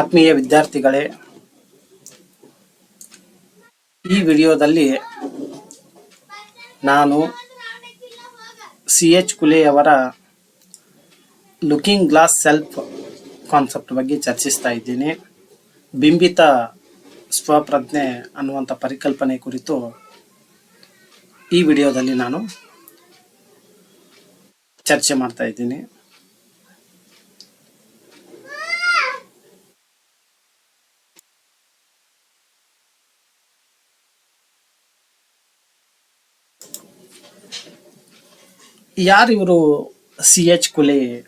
ಆತ್ಮೀಯ ವಿದ್ಯಾರ್ಥಿಗಳೇ, ಈ ವಿಡಿಯೋದಲ್ಲಿ ನಾನು ಸಿ ಎಚ್ ಕುಲೆಯವರ ಲುಕಿಂಗ್ ಗ್ಲಾಸ್ ಸೆಲ್ಫ್ ಕಾನ್ಸೆಪ್ಟ್ ಬಗ್ಗೆ ಚರ್ಚಿಸ್ತಾ ಇದ್ದೀನಿ. ಬಿಂಬಿತ ಸ್ವಪ್ರಜ್ಞೆ ಅನ್ನುವಂಥ ಪರಿಕಲ್ಪನೆ ಕುರಿತು ಈ ವಿಡಿಯೋದಲ್ಲಿ ನಾನು ಚರ್ಚೆ ಮಾಡ್ತಾ ಇದ್ದೀನಿ. ಯಾರು ಇವರು C H Cooley?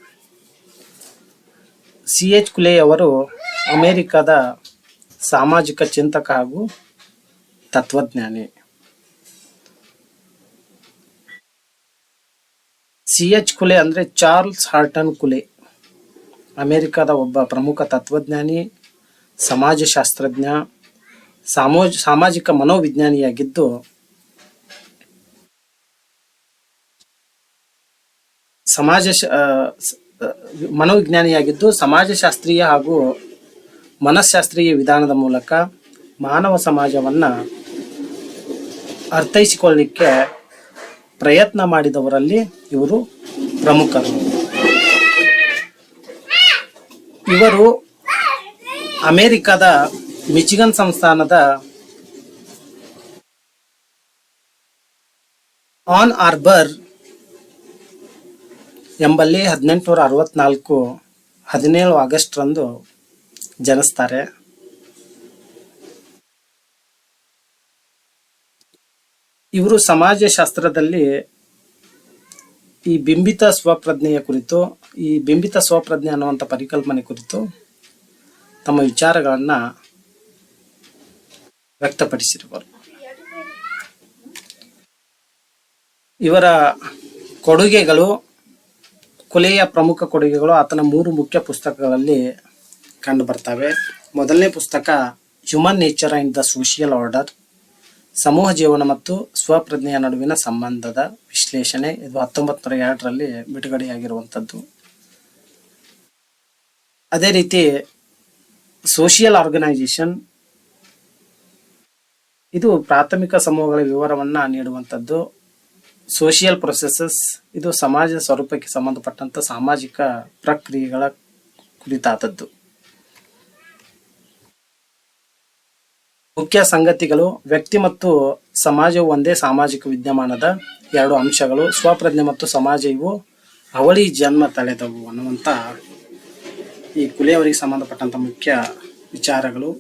C H Cooley ಅವರು ಅಮೇರಿಕಾದ ಸಾಮಾಜಿಕ ಚಿಂತಕ ಹಾಗೂ ತತ್ವಜ್ಞಾನಿ. ಸಿ ಎಚ್ ಕುಲೆ ಅಂದ್ರೆ ಚಾರ್ಲ್ಸ್ ಹಾರ್ಟನ್ ಕುಲೆ. ಅಮೇರಿಕಾದ ಒಬ್ಬ ಪ್ರಮುಖ ತತ್ವಜ್ಞಾನಿ, ಸಮಾಜಶಾಸ್ತ್ರಜ್ಞ, ಸಾಮೋ, ಸಾಮಾಜಿಕ ಮನೋವಿಜ್ಞಾನಿಯಾಗಿದ್ದು ಸಮಾಜ ಮನೋವಿಜ್ಞಾನಿಯಾಗಿದ್ದು ಸಮಾಜಶಾಸ್ತ್ರೀಯ ಹಾಗೂ ಮನಃಶಾಸ್ತ್ರೀಯ ವಿಧಾನದ ಮೂಲಕ ಮಾನವ ಸಮಾಜವನ್ನು ಅರ್ಥೈಸಿಕೊಳ್ಳಲಿಕ್ಕೆ ಪ್ರಯತ್ನ ಮಾಡಿದವರಲ್ಲಿ ಇವರು ಪ್ರಮುಖರು. ಇವರು ಅಮೇರಿಕಾದ ಮಿಚಿಗನ್ ಸಂಸ್ಥಾನದ ಆನ್ ಆರ್ಬರ್ ಎಂಬಲ್ಲಿ ಹದಿನೆಂಟುನೂರ ಅರವತ್ನಾಲ್ಕು ಹದಿನೇಳು ಆಗಸ್ಟ್ರಂದು ಜನಿಸ್ತಾರೆ. ಇವರು ಸಮಾಜಶಾಸ್ತ್ರದಲ್ಲಿ ಈ ಬಿಂಬಿತ ಸ್ವಪ್ರಜ್ಞೆಯ ಕುರಿತು, ಈ ಬಿಂಬಿತ ಸ್ವಪ್ರಜ್ಞೆ ಅನ್ನುವಂಥ ಪರಿಕಲ್ಪನೆ ಕುರಿತು ತಮ್ಮ ವಿಚಾರಗಳನ್ನು ವ್ಯಕ್ತಪಡಿಸಿರುವರು. ಇವರ ಕೊಡುಗೆಗಳು ಕೊಲೆಯ ಪ್ರಮುಖ ಕೊಡುಗೆಗಳು ಆತನ ಮೂರು ಮುಖ್ಯ ಪುಸ್ತಕಗಳಲ್ಲಿ ಕಂಡು ಬರ್ತವೆ ಮೊದಲನೇ ಪುಸ್ತಕ human nature in the social order ಸಮೂಹ ಜೀವನ ಮತ್ತು ಸ್ವಪ್ರಜ್ಞೆಯ ನಡುವಿನ ಸಂಬಂಧದ ವಿಶ್ಲೇಷಣೆ. ಇದು ಹತ್ತೊಂಬತ್ತು ನೂರ ಎರಡರಲ್ಲಿ ಬಿಡುಗಡೆಯಾಗಿರುವಂಥದ್ದು. ಅದೇ ರೀತಿ ಸೋಷಿಯಲ್ ಆರ್ಗನೈಸೇಷನ್ ಇದು ಪ್ರಾಥಮಿಕ ಸಮೂಹಗಳ ವಿವರವನ್ನು ನೀಡುವಂಥದ್ದು. ಸೋಷಿಯಲ್ ಪ್ರೊಸೆಸಸ್ ಇದು ಸಮಾಜದ ಸ್ವರೂಪಕ್ಕೆ ಸಂಬಂಧಪಟ್ಟಂತ ಸಾಮಾಜಿಕ ಪ್ರಕ್ರಿಯೆಗಳ ಕುರಿತಾದದ್ದು. ಮುಖ್ಯ ಸಂಗತಿಗಳು, ವ್ಯಕ್ತಿ ಮತ್ತು ಸಮಾಜವು ಒಂದೇ ಸಾಮಾಜಿಕ ವಿದ್ಯಮಾನದ ಎರಡು ಅಂಶಗಳು, ಸ್ವಪ್ರಜ್ಞೆ ಮತ್ತು ಸಮಾಜ ಇವು ಅವಳಿ ಜನ್ಮ ತಳೆದವು ಅನ್ನುವಂಥ ಈ ಕುಲೆಯವರಿಗೆ ಸಂಬಂಧಪಟ್ಟಂತ ಮುಖ್ಯ ವಿಚಾರಗಳು.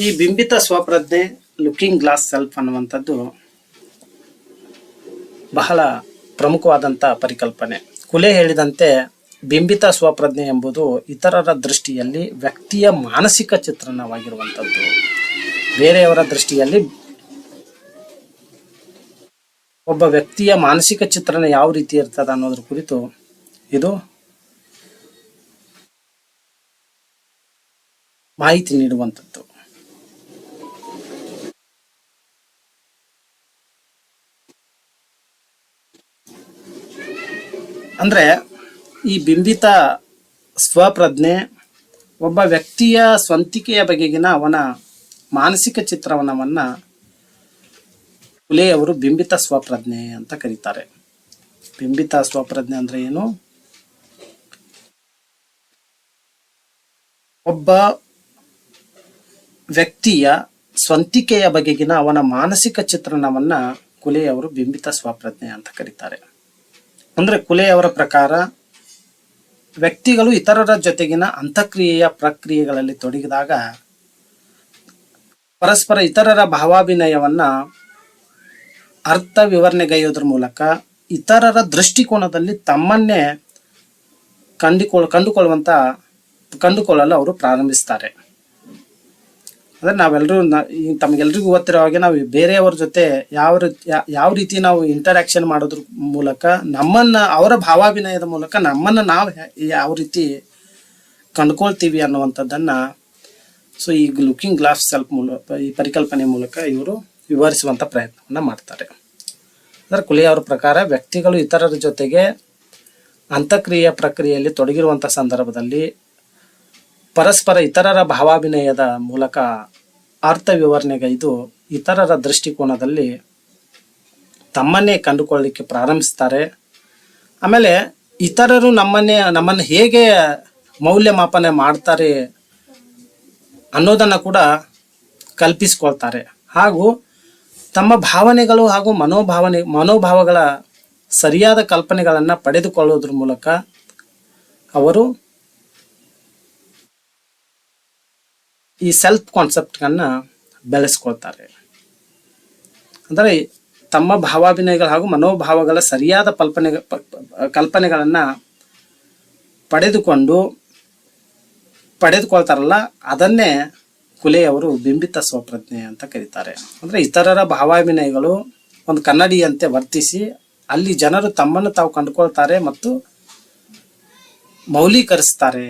ಈ ಬಿಂಬಿತ ಸ್ವಪ್ರಜ್ಞೆ ಲುಕಿಂಗ್ ಗ್ಲಾಸ್ ಸೆಲ್ಫ್ ಅನ್ನುವಂಥದ್ದು ಬಹಳ ಪ್ರಮುಖವಾದಂಥ ಪರಿಕಲ್ಪನೆ. ಕುಲೆ ಹೇಳಿದಂತೆ ಬಿಂಬಿತ ಸ್ವಪ್ರಜ್ಞೆ ಎಂಬುದು ಇತರರ ದೃಷ್ಟಿಯಲ್ಲಿ ವ್ಯಕ್ತಿಯ ಮಾನಸಿಕ ಚಿತ್ರಣವಾಗಿರುವಂಥದ್ದು ಬೇರೆಯವರ ದೃಷ್ಟಿಯಲ್ಲಿ ಒಬ್ಬ ವ್ಯಕ್ತಿಯ ಮಾನಸಿಕ ಚಿತ್ರಣ ಯಾವ ರೀತಿ ಇರ್ತದೆ ಅನ್ನೋದ್ರ ಕುರಿತು ಇದು ಮಾಹಿತಿ ನೀಡುವಂಥದ್ದು ಅಂದ್ರೆ ಈ ಬಿಂಬಿತ ಸ್ವಪ್ರಜ್ಞೆ ಒಬ್ಬ ವ್ಯಕ್ತಿಯ ಸ್ವಂತಿಕೆಯ ಬಗೆಗಿನ ಅವನ ಮಾನಸಿಕ ಚಿತ್ರವನವನ್ನು ಕುಲೆಯವರು ಬಿಂಬಿತ ಸ್ವಪ್ರಜ್ಞೆ ಅಂತ ಕರೀತಾರೆ. ಬಿಂಬಿತ ಸ್ವಪ್ರಜ್ಞೆ ಅಂದ್ರೆ ಏನು? ಒಬ್ಬ ವ್ಯಕ್ತಿಯ ಸ್ವಂತಿಕೆಯ ಬಗೆಗಿನ ಅವನ ಮಾನಸಿಕ ಚಿತ್ರಣವನ್ನು ಕುಲೆಯವರು ಬಿಂಬಿತ ಸ್ವಪ್ರಜ್ಞೆ ಅಂತ ಕರೀತಾರೆ. ಅಂದ್ರೆ ಕುಲೆಯವರ ಪ್ರಕಾರ ವ್ಯಕ್ತಿಗಳು ಇತರರ ಜೊತೆಗಿನ ಅಂತಕ್ರಿಯೆಯ ಪ್ರಕ್ರಿಯೆಗಳಲ್ಲಿ ತೊಡಗಿದಾಗ ಪರಸ್ಪರ ಇತರರ ಭಾವಾಭಿನಯವನ್ನು ಅರ್ಥ ವಿವರಣೆಗೈಯೋದ್ರ ಮೂಲಕ ಇತರರ ದೃಷ್ಟಿಕೋನದಲ್ಲಿ ತಮ್ಮನ್ನೇ ಕಂಡುಕೊಳ್ಳ ಕಂಡುಕೊಳ್ಳುವಂತ ಕಂಡುಕೊಳ್ಳಲು ಅವರು ಪ್ರಾರಂಭಿಸ್ತಾರೆ. ಅಂದ್ರೆ ನಾವೆಲ್ಲರೂ ತಮಗೆಲ್ರಿಗೂ ಗೊತ್ತಿರೋ ಹಾಗೆ ನಾವು ಬೇರೆಯವ್ರ ಜೊತೆ ಯಾವ ರೀತಿ ಯಾವ ರೀತಿ ನಾವು ಇಂಟರಾಕ್ಷನ್ ಮಾಡೋದ್ರ ಮೂಲಕ ನಮ್ಮನ್ನ, ಅವರ ಭಾವಾಭಿನಯದ ಮೂಲಕ ನಮ್ಮನ್ನ ನಾವು ಯಾವ ರೀತಿ ಕಂಡ್ಕೊಳ್ತೀವಿ ಅನ್ನುವಂಥದ್ದನ್ನ ಸೊ ಈ ಲುಕಿಂಗ್ ಗ್ಲಾಸ್ ಸೆಲ್ಫ್ ಮೂಲಕ ಈ ಪರಿಕಲ್ಪನೆ ಮೂಲಕ ಇವರು ವಿವರಿಸುವಂತ ಪ್ರಯತ್ನವನ್ನು ಮಾಡ್ತಾರೆ. ಅಂದ್ರೆ ಕುಲಿಯವರ ಪ್ರಕಾರ ವ್ಯಕ್ತಿಗಳು ಇತರರ ಜೊತೆಗೆ ಅಂತಕ್ರಿಯೆ ಪ್ರಕ್ರಿಯೆಯಲ್ಲಿ ತೊಡಗಿರುವಂಥ ಸಂದರ್ಭದಲ್ಲಿ ಪರಸ್ಪರ ಇತರರ ಭಾವಾಭಿನಯದ ಮೂಲಕ ಅರ್ಥ ವಿವರಣೆಗೈದು ಇತರರ ದೃಷ್ಟಿಕೋನದಲ್ಲಿ ತಮ್ಮನ್ನೇ ಕಂಡುಕೊಳ್ಳಲಿಕ್ಕೆ ಪ್ರಾರಂಭಿಸ್ತಾರೆ. ಆಮೇಲೆ ಇತರರು ನಮ್ಮನ್ನೇ, ನಮ್ಮನ್ನು ಹೇಗೆ ಮೌಲ್ಯಮಾಪನ ಮಾಡ್ತಾರೆ ಅನ್ನೋದನ್ನು ಕೂಡ ಕಲ್ಪಿಸ್ಕೊಳ್ತಾರೆ. ಹಾಗೂ ತಮ್ಮ ಭಾವನೆಗಳು ಹಾಗೂ ಮನೋಭಾವನೆ, ಮನೋಭಾವಗಳ ಸರಿಯಾದ ಕಲ್ಪನೆಗಳನ್ನು ಪಡೆದುಕೊಳ್ಳೋದ್ರ ಮೂಲಕ ಅವರು ಈ ಸೆಲ್ಫ್ ಕಾನ್ಸೆಪ್ಟ್ಗಳನ್ನ ಬೆಳೆಸ್ಕೊಳ್ತಾರೆ. ಅಂದರೆ ತಮ್ಮ ಭಾವಾಭಿನಯಗಳು ಹಾಗೂ ಮನೋಭಾವಗಳ ಸರಿಯಾದ ಕಲ್ಪನೆ ಕಲ್ಪನೆಗಳನ್ನು ಪಡೆದುಕೊಂಡು, ಪಡೆದುಕೊಳ್ತಾರಲ್ಲ, ಅದನ್ನೇ ಕುಲೆಯವರು ಬಿಂಬಿತ ಸ್ವಪ್ರಜ್ಞೆ ಅಂತ ಕರೀತಾರೆ. ಅಂದರೆ ಇತರರ ಭಾವಾಭಿನಯಗಳು ಒಂದು ಕನ್ನಡಿಯಂತೆ ವರ್ತಿಸಿ, ಅಲ್ಲಿ ಜನರು ತಮ್ಮನ್ನು ತಾವು ಕಂಡುಕೊಳ್ತಾರೆ ಮತ್ತು ಮೌಲ್ಯೀಕರಿಸ್ತಾರೆ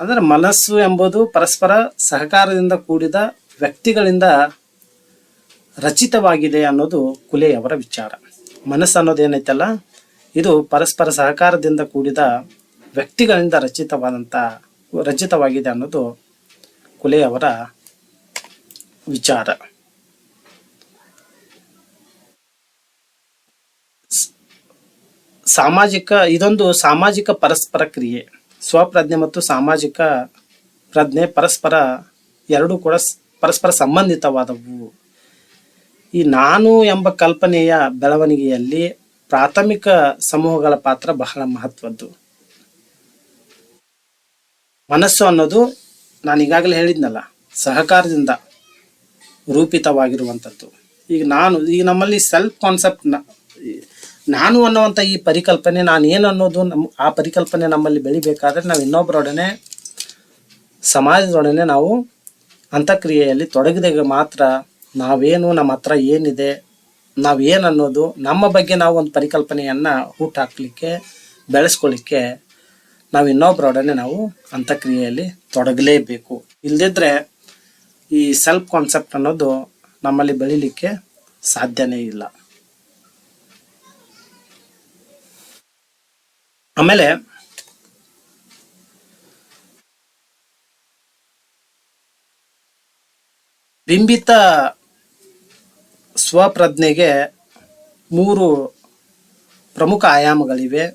ಅಂದರೆ ಮನಸ್ಸು ಎಂಬುದು ಪರಸ್ಪರ ಸಹಕಾರದಿಂದ ಕೂಡಿದ ವ್ಯಕ್ತಿಗಳಿಂದ ರಚಿತವಾಗಿದೆ ಅನ್ನೋದು ಕುಲೆಯವರ ವಿಚಾರ. ಮನಸ್ಸು ಅನ್ನೋದು ಏನೈತಲ್ಲ, ಇದು ಪರಸ್ಪರ ಸಹಕಾರದಿಂದ ಕೂಡಿದ ವ್ಯಕ್ತಿಗಳಿಂದ ರಚಿತವಾದಂಥ ರಚಿತವಾಗಿದೆ ಅನ್ನೋದು ಕುಲೆಯವರ ವಿಚಾರ. ಸಾಮಾಜಿಕ, ಇದೊಂದು ಸಾಮಾಜಿಕ ಪರಸ್ಪರ ಕ್ರಿಯೆ. ಸ್ವಪ್ರಜ್ಞೆ ಮತ್ತು ಸಾಮಾಜಿಕ ಪ್ರಜ್ಞೆ ಪರಸ್ಪರ ಎರಡೂ ಕೂಡ ಪರಸ್ಪರ ಸಂಬಂಧಿತವಾದವು. ಈ ನಾನು ಎಂಬ ಕಲ್ಪನೆಯ ಬೆಳವಣಿಗೆಯಲ್ಲಿ ಪ್ರಾಥಮಿಕ ಸಮೂಹಗಳ ಪಾತ್ರ ಬಹಳ ಮಹತ್ವದ್ದು. ಮನಸ್ಸು ಅನ್ನೋದು ನಾನು ಈಗಾಗಲೇ ಹೇಳಿದ್ನಲ್ಲ, ಸಹಕಾರದಿಂದ ರೂಪಿತವಾಗಿರುವಂಥದ್ದು. ಈಗ ನಾನು, ಈಗ ನಮ್ಮಲ್ಲಿ ಸೆಲ್ಫ್ ಕಾನ್ಸೆಪ್ಟ್ ನಾನು ಅನ್ನುವಂಥ ಈ ಪರಿಕಲ್ಪನೆ, ನಾನು ಏನು ಅನ್ನೋದು ನಮ್ಮ ಆ ಪರಿಕಲ್ಪನೆ ನಮ್ಮಲ್ಲಿ ಬೆಳಿಬೇಕಾದ್ರೆ ನಾವು ಇನ್ನೊಬ್ಬರೊಡನೆ ಸಮಾಜದೊಡನೆ ನಾವು ಅಂತಕ್ರಿಯೆಯಲ್ಲಿ ತೊಡಗಿದಾಗ ಮಾತ್ರ ನಾವೇನು, ನಮ್ಮ ಹತ್ರ ಏನಿದೆ ನಾವೇನು ಅನ್ನೋದು, ನಮ್ಮ ಬಗ್ಗೆ ನಾವು ಒಂದು ಪರಿಕಲ್ಪನೆಯನ್ನು ಹುಟ್ಟಾಕ್ಲಿಕ್ಕೆ ಬೆಳೆಸ್ಕೊಳ್ಳಿಕ್ಕೆ ನಾವು ಇನ್ನೊಬ್ಬರೊಡನೆ ನಾವು ಅಂತಕ್ರಿಯೆಯಲ್ಲಿ ತೊಡಗಲೇಬೇಕು. ಇಲ್ದಿದ್ರೆ ಈ ಸೆಲ್ಫ್ ಕಾನ್ಸೆಪ್ಟ್ ಅನ್ನೋದು ನಮ್ಮಲ್ಲಿ ಬೆಳಿಲಿಕ್ಕೆ ಸಾಧ್ಯನೇ ಇಲ್ಲ. ಆಮೇಲೆ ಬಿಂಬಿತ ಸ್ವಪ್ರಜ್ಞೆಗೆ ಮೂರು ಪ್ರಮುಖ ಆಯಾಮಗಳಿವೆ.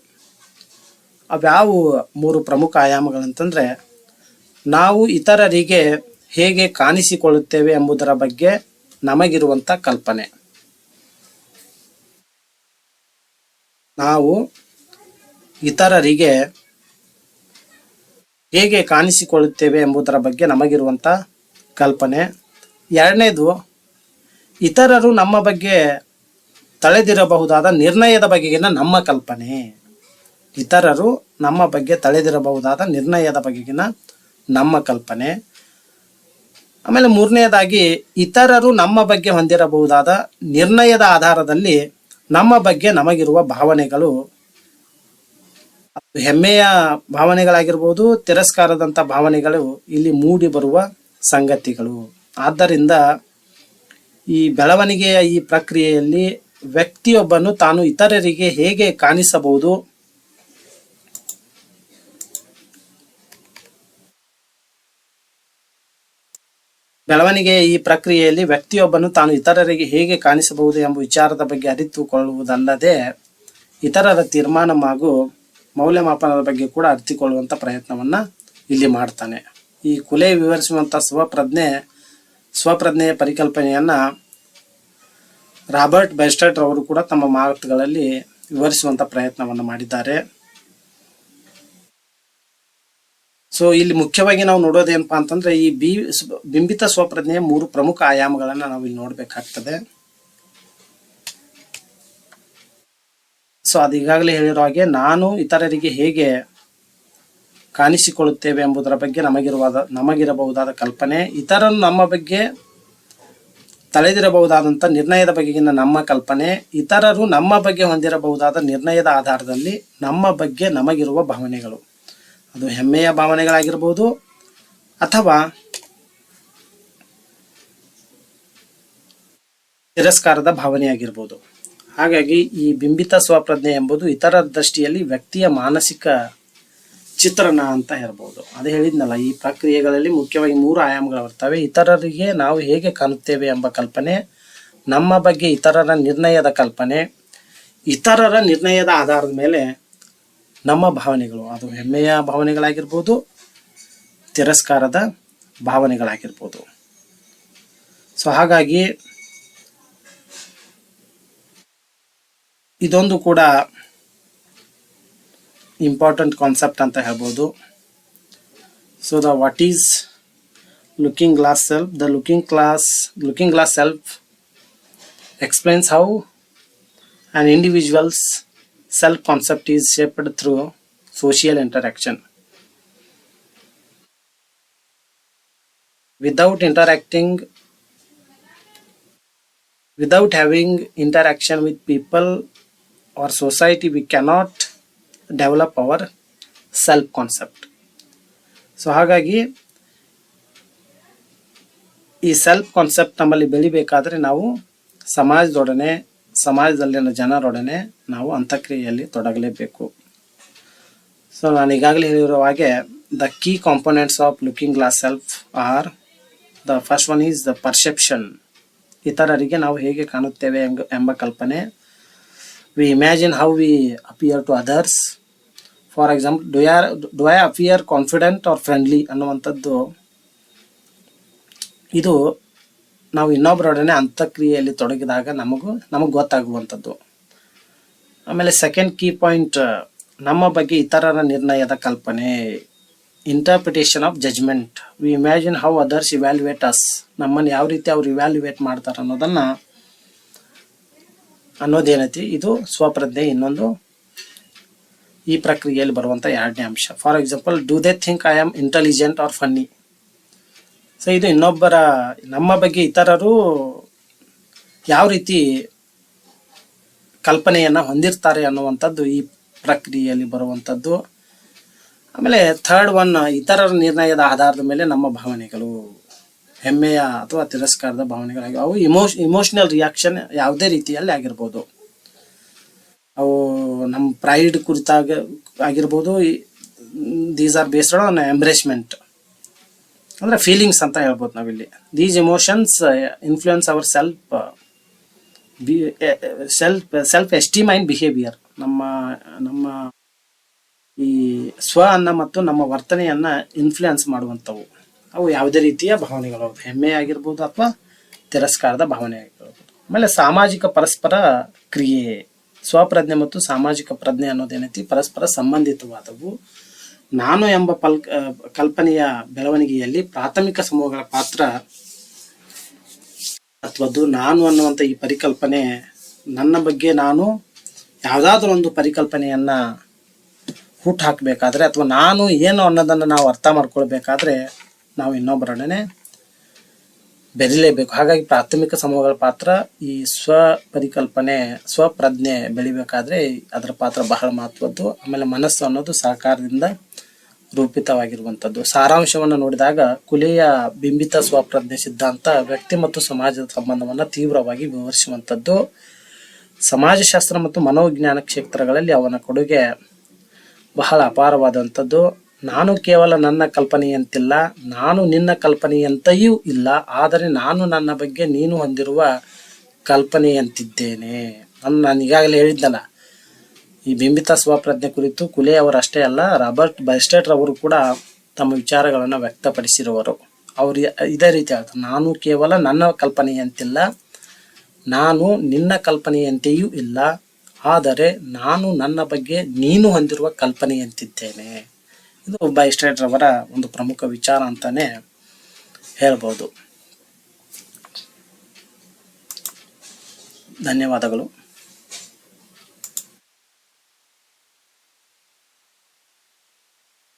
ಅವ್ಯಾವು ಮೂರು ಪ್ರಮುಖ ಆಯಾಮಗಳಂತಂದರೆ, ನಾವು ಇತರರಿಗೆ ಹೇಗೆ ಕಾಣಿಸಿಕೊಳ್ಳುತ್ತೇವೆ ಎಂಬುದರ ಬಗ್ಗೆ ನಮಗಿರುವಂಥ ಕಲ್ಪನೆ. ನಾವು ಇತರರಿಗೆ ಹೇಗೆ ಕಾಣಿಸಿಕೊಳ್ಳುತ್ತೇವೆ ಎಂಬುದರ ಬಗ್ಗೆ ನಮಗಿರುವಂಥ ಕಲ್ಪನೆ. ಎರಡನೇದು, ಇತರರು ನಮ್ಮ ಬಗ್ಗೆ ತಳೆದಿರಬಹುದಾದ ನಿರ್ಣಯದ ಬಗೆಗಿನ ನಮ್ಮ ಕಲ್ಪನೆ. ಇತರರು ನಮ್ಮ ಬಗ್ಗೆ ತಳೆದಿರಬಹುದಾದ ನಿರ್ಣಯದ ಬಗೆಗಿನ ನಮ್ಮ ಕಲ್ಪನೆ. ಆಮೇಲೆ ಮೂರನೆಯದಾಗಿ ಇತರರು ನಮ್ಮ ಬಗ್ಗೆ ಹೊಂದಿರಬಹುದಾದ ನಿರ್ಣಯದ ಆಧಾರದಲ್ಲಿ ನಮ್ಮ ಬಗ್ಗೆ ನಮಗಿರುವ ಭಾವನೆಗಳು ಹೆಮ್ಮೆಯ ಭಾವನೆಗಳಾಗಿರ್ಬೋದು ತಿರಸ್ಕಾರದಂಥ ಭಾವನೆಗಳು ಇಲ್ಲಿ ಮೂಡಿ ಬರುವ ಸಂಗತಿಗಳು. ಆದ್ದರಿಂದ ಈ ಬೆಳವಣಿಗೆಯ ಈ ಪ್ರಕ್ರಿಯೆಯಲ್ಲಿ ವ್ಯಕ್ತಿಯೊಬ್ಬನು ತಾನು ಇತರರಿಗೆ ಹೇಗೆ ಕಾಣಿಸಬಹುದು? ಬೆಳವಣಿಗೆಯ ಈ ಪ್ರಕ್ರಿಯೆಯಲ್ಲಿ ವ್ಯಕ್ತಿಯೊಬ್ಬನು ತಾನು ಇತರರಿಗೆ ಹೇಗೆ ಕಾಣಿಸಬಹುದು ಎಂಬ ವಿಚಾರದ ಬಗ್ಗೆ ಅರಿತುಕೊಳ್ಳುವುದಲ್ಲದೆ, ಇತರರ ತೀರ್ಮಾನ ಹಾಗೂ ಮೌಲ್ಯಮಾಪನದ ಬಗ್ಗೆ ಕೂಡ ಅರ್ಥಿಕೊಳ್ಳುವಂಥ ಪ್ರಯತ್ನವನ್ನ ಇಲ್ಲಿ ಮಾಡ್ತಾನೆ. ಈ ಕುಲೆ ವಿವರಿಸುವಂಥ ಸ್ವಪ್ರಜ್ಞೆ, ಸ್ವಪ್ರಜ್ಞೆಯ ಪರಿಕಲ್ಪನೆಯನ್ನ ರಾಬರ್ಟ್ ಬೆಸ್ಟರ್ಟ್ ಅವರು ಕೂಡ ತಮ್ಮ ಮಾತುಗಳಲ್ಲಿ ವಿವರಿಸುವಂತ ಪ್ರಯತ್ನವನ್ನು ಮಾಡಿದ್ದಾರೆ. ಸೊ ಇಲ್ಲಿ ಮುಖ್ಯವಾಗಿ ನಾವು ನೋಡೋದೇನಪ್ಪ ಅಂತಂದ್ರೆ ಈ ಬಿ, ಬಿಂಬಿತ ಸ್ವಪ್ರಜ್ಞೆಯ ಮೂರು ಪ್ರಮುಖ ಆಯಾಮಗಳನ್ನು ನಾವು ಇಲ್ಲಿ ನೋಡ್ಬೇಕಾಗ್ತದೆ. ಸೊ ಅದು ಈಗಾಗಲೇ ಹೇಳಿರೋ ಹಾಗೆ ನಾನು ಇತರರಿಗೆ ಹೇಗೆ ಕಾಣಿಸಿಕೊಳ್ಳುತ್ತೇವೆ ಎಂಬುದರ ಬಗ್ಗೆ ನಮಗಿರುವ ನಮಗಿರಬಹುದಾದ ಕಲ್ಪನೆ, ಇತರರು ನಮ್ಮ ಬಗ್ಗೆ ತಳೆದಿರಬಹುದಾದಂಥ ನಿರ್ಣಯದ ಬಗೆಗಿನ ನಮ್ಮ ಕಲ್ಪನೆ, ಇತರರು ನಮ್ಮ ಬಗ್ಗೆ ಹೊಂದಿರಬಹುದಾದ ನಿರ್ಣಯದ ಆಧಾರದಲ್ಲಿ ನಮ್ಮ ಬಗ್ಗೆ ನಮಗಿರುವ ಭಾವನೆಗಳು. ಅದು ಹೆಮ್ಮೆಯ ಭಾವನೆಗಳಾಗಿರ್ಬೋದು ಅಥವಾ ತಿರಸ್ಕಾರದ ಭಾವನೆಯಾಗಿರ್ಬೋದು. ಹಾಗಾಗಿ ಈ ಬಿಂಬಿತ ಸ್ವಪ್ರಜ್ಞೆ ಎಂಬುದು ಇತರ ದೃಷ್ಟಿಯಲ್ಲಿ ವ್ಯಕ್ತಿಯ ಮಾನಸಿಕ ಚಿತ್ರಣ ಅಂತ ಹೇಳ್ಬೋದು. ಅದೇ ಹೇಳಿದ್ನಲ್ಲ, ಈ ಪ್ರಕ್ರಿಯೆಗಳಲ್ಲಿ ಮುಖ್ಯವಾಗಿ ಮೂರು ಆಯಾಮಗಳು ಬರ್ತವೆ. ಇತರರಿಗೆ ನಾವು ಹೇಗೆ ಕಾಣುತ್ತೇವೆ ಎಂಬ ಕಲ್ಪನೆ, ನಮ್ಮ ಬಗ್ಗೆ ಇತರರ ನಿರ್ಣಯದ ಕಲ್ಪನೆ, ಇತರರ ನಿರ್ಣಯದ ಆಧಾರದ ಮೇಲೆ ನಮ್ಮ ಭಾವನೆಗಳು. ಅದು ಹೆಮ್ಮೆಯ ಭಾವನೆಗಳಾಗಿರ್ಬೋದು, ತಿರಸ್ಕಾರದ ಭಾವನೆಗಳಾಗಿರ್ಬೋದು. ಸೊ ಹಾಗಾಗಿ ಇದೊಂದು ಕೂಡ ಇಂಪಾರ್ಟೆಂಟ್ ಕಾನ್ಸೆಪ್ಟ್ ಅಂತ ಹೇಳ್ಬೋದು so the what is looking glass self the looking class looking glass self explains how an individual's self concept is shaped through social interaction. Without interacting, without having interaction with people or society, we cannot develop our self concept. So ಹಾಗಾಗಿ ಈ self concept ನಮ್ಮಲ್ಲಿ ಬೆಳಿಬೇಕಾದ್ರೆ ನಾವು ಸಮಾಜದೊಡನೆ ಸಮಾಜದಲ್ಲಿನ ಜನರೊಡನೆ ನಾವು ಅಂತಕ್ರಿಯೆಯಲ್ಲಿ ತೊಡಗಲೇಬೇಕು so ನಾನು ಈಗಾಗಲೇ ಹೇಳಿರೋ ಹಾಗೆ the key components of looking glass self are the first one is the perception ಇತರರಿಗೆ ನಾವು ಹೇಗೆ ಕಾಣುತ್ತೇವೆ ಎಂಬ ಕಲ್ಪನೆ we imagine how we appear to others. For example do ಯಾರ್ do I appear confident or friendly ಅನ್ನುವಂಥದ್ದು. ಇದು ನಾವು ಇನ್ನೊಬ್ಬರೊಡನೆ ಅಂತಕ್ರಿಯೆಯಲ್ಲಿ ತೊಡಗಿದಾಗ ನಮಗೂ, ನಮಗೆ ಗೊತ್ತಾಗುವಂಥದ್ದು. ಆಮೇಲೆ ಸೆಕೆಂಡ್ ಕೀ ಪಾಯಿಂಟ್ ನಮ್ಮ ಬಗ್ಗೆ ಇತರರ ನಿರ್ಣಯದ ಕಲ್ಪನೆ. Interpretation of judgment we imagine how others evaluate us ನಮ್ಮನ್ನು ಯಾವ ರೀತಿ ಅವ್ರು ಇವ್ಯಾಲ್ಯುವೇಟ್ ಮಾಡ್ತಾರೆ ಅನ್ನೋದನ್ನ ಅನ್ನೋದೇನೈತಿ ಇದು ಸ್ವಪ್ರಜ್ಞೆ ಇನ್ನೊಂದು ಈ ಪ್ರಕ್ರಿಯೆಯಲ್ಲಿ ಬರುವಂಥ ಎರಡನೇ ಅಂಶ. For example do they think I am intelligent or funny so ಇದು ಇನ್ನೊಬ್ಬರ, ನಮ್ಮ ಬಗ್ಗೆ ಇತರರು ಯಾವ ರೀತಿ ಕಲ್ಪನೆಯನ್ನು ಹೊಂದಿರ್ತಾರೆ ಅನ್ನುವಂಥದ್ದು ಈ ಪ್ರಕ್ರಿಯೆಯಲ್ಲಿ ಬರುವಂಥದ್ದು. ಆಮೇಲೆ ಥರ್ಡ್ ಒನ್ ಇತರರ ನಿರ್ಣಯದ ಆಧಾರದ ಮೇಲೆ ನಮ್ಮ ಭಾವನೆಗಳು ಹೆಮ್ಮೆಯ ಅಥವಾ ತಿರಸ್ಕಾರದ ಭಾವನೆಗಳಾಗಿ ಅವು ಇಮೋಷ್ ಇಮೋಷನಲ್ ರಿಯಾಕ್ಷನ್ ಯಾವುದೇ ರೀತಿಯಲ್ಲಿ ಆಗಿರ್ಬೋದು. ಅವು ನಮ್ಮ ಪ್ರೈಡ್ ಕುರಿತಾಗ ಆಗಿರ್ಬೋದು. These are based on embarrassment ಅಂದರೆ ಫೀಲಿಂಗ್ಸ್ ಅಂತ ಹೇಳ್ಬೋದು ನಾವಿಲ್ಲಿ. These emotions influence our self be self self esteem and behaviour ನಮ್ಮ ನಮ್ಮ ಈ ಸ್ವ ಅನ್ನ ಮತ್ತು ನಮ್ಮ ವರ್ತನೆಯನ್ನು ಇನ್ಫ್ಲುಯೆನ್ಸ್ ಮಾಡುವಂಥವು. ಅವು ಯಾವುದೇ ರೀತಿಯ ಭಾವನೆಗಳು ಹೆಮ್ಮೆ ಆಗಿರ್ಬೋದು ಅಥವಾ ತಿರಸ್ಕಾರದ ಭಾವನೆ ಆಗಿರ್ಬೋದು. ಆಮೇಲೆ ಸಾಮಾಜಿಕ ಪರಸ್ಪರ ಕ್ರಿಯೆ, ಸ್ವಪ್ರಜ್ಞೆ ಮತ್ತು ಸಾಮಾಜಿಕ ಪ್ರಜ್ಞೆ ಅನ್ನೋದೇನೈತಿ ಪರಸ್ಪರ ಸಂಬಂಧಿತವಾದವು. ನಾನು ಎಂಬ ಪಲ್ ಕಲ್ಪನೆಯ ಬೆಳವಣಿಗೆಯಲ್ಲಿ ಪ್ರಾಥಮಿಕ ಸಮೂಹಗಳ ಪಾತ್ರ ಅಥವಾ ನಾನು ಅನ್ನುವಂಥ ಈ ಪರಿಕಲ್ಪನೆ ನನ್ನ ಬಗ್ಗೆ ನಾನು ಯಾವುದಾದ್ರೂ ಒಂದು ಪರಿಕಲ್ಪನೆಯನ್ನ ಹುಟ್ಟು ಹಾಕಬೇಕಾದ್ರೆ ಅಥವಾ ನಾನು ಏನು ಅನ್ನೋದನ್ನು ನಾವು ಅರ್ಥ ಮಾಡ್ಕೊಳ್ಬೇಕಾದ್ರೆ ನಾವು ಇನ್ನೊಬ್ಬರೊಡನೆ ಬೆರಿಲೇಬೇಕು. ಹಾಗಾಗಿ ಪ್ರಾಥಮಿಕ ಸಮೂಹಗಳ ಪಾತ್ರ ಈ ಸ್ವ ಪರಿಕಲ್ಪನೆ ಸ್ವಪ್ರಜ್ಞೆ ಬೆಳಿಬೇಕಾದ್ರೆ ಅದರ ಪಾತ್ರ ಬಹಳ ಮಹತ್ವದ್ದು. ಆಮೇಲೆ ಮನಸ್ಸು ಅನ್ನೋದು ಸಹಕಾರದಿಂದ ರೂಪಿತವಾಗಿರುವಂಥದ್ದು. ಸಾರಾಂಶವನ್ನು ನೋಡಿದಾಗ ಕುಲಿಯ ಬಿಂಬಿತ ಸ್ವಪ್ರಜ್ಞೆ ಸಿದ್ಧಾಂತ ವ್ಯಕ್ತಿ ಮತ್ತು ಸಮಾಜದ ಸಂಬಂಧವನ್ನು ತೀವ್ರವಾಗಿ ವಿವರಿಸುವಂಥದ್ದು. ಸಮಾಜಶಾಸ್ತ್ರ ಮತ್ತು ಮನೋವಿಜ್ಞಾನ ಕ್ಷೇತ್ರಗಳಲ್ಲಿ ಅವನ ಕೊಡುಗೆ ಬಹಳ ಅಪಾರವಾದಂಥದ್ದು. ನಾನು ಕೇವಲ ನನ್ನ ಕಲ್ಪನೆಯಂತಿಲ್ಲ, ನಾನು ನಿನ್ನ ಕಲ್ಪನೆಯಂತೆಯೂ ಇಲ್ಲ, ಆದರೆ ನಾನು ನನ್ನ ಬಗ್ಗೆ ನೀನು ಹೊಂದಿರುವ ಕಲ್ಪನೆಯಂತಿದ್ದೇನೆ. ನಾನು ನಾನು ಈಗಾಗಲೇ ಹೇಳಿದ್ದಲ್ಲ, ಈ ಬಿಂಬಿತ ಸ್ವಪ್ರಜ್ಞೆ ಕುರಿತು ಕುಲೆ ಅವರಷ್ಟೇ ಅಲ್ಲ, ರಾಬರ್ಟ್ ಬೈಸ್ಟೇಟ್ ಅವರು ಕೂಡ ತಮ್ಮ ವಿಚಾರಗಳನ್ನು ವ್ಯಕ್ತಪಡಿಸಿರುವರು. ಅವರು ಇದೇ ರೀತಿ ಹೇಳ್ತಾರೆ, ನಾನು ಕೇವಲ ನನ್ನ ಕಲ್ಪನೆಯಂತಿಲ್ಲ, ನಾನು ನಿನ್ನ ಕಲ್ಪನೆಯಂತೆಯೂ ಇಲ್ಲ, ಆದರೆ ನಾನು ನನ್ನ ಬಗ್ಗೆ ನೀನು ಹೊಂದಿರುವ ಕಲ್ಪನೆಯಂತಿದ್ದೇನೆ. ಇದು ಬೈಸ್ಟೇಟ್ ರವರ ಒಂದು ಪ್ರಮುಖ ವಿಚಾರ ಅಂತಾನೆ ಹೇಳ್ಬೋದು. ಧನ್ಯವಾದಗಳು.